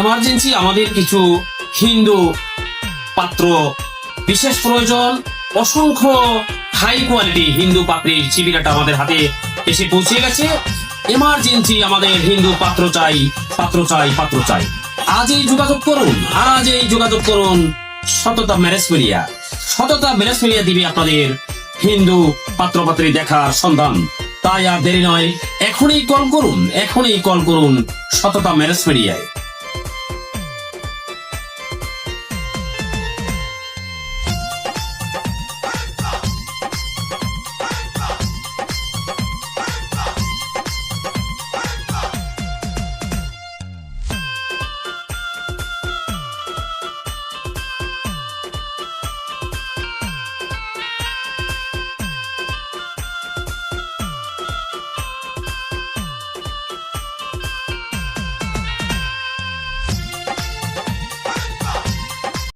Emergency আমাদের কিছু হিন্দু পাত্র, বিশেষ প্রয়োজন, অসংখ্য হাই কোয়ালিটি হিন্দু পাত্রের শিবিরাটা আমাদের হাতে এসে পৌঁছে গেছে। এমার্জেন্সি আমাদের হিন্দু পাত্র চাই পাত্র চাই পাত্র চাই। আজই যোগাযোগ করুন আজই যোগাযোগ করুন Sotota Marriage Media. Sotota Marriage Media দিবে আপনাদের হিন্দু পাত্রপাত্রী দেখার সন্ধান। তাই আর দেরি নয়, এখনই কল করুন, এখনই কল করুন সততা ম্যারেজ মিডিয়ায়।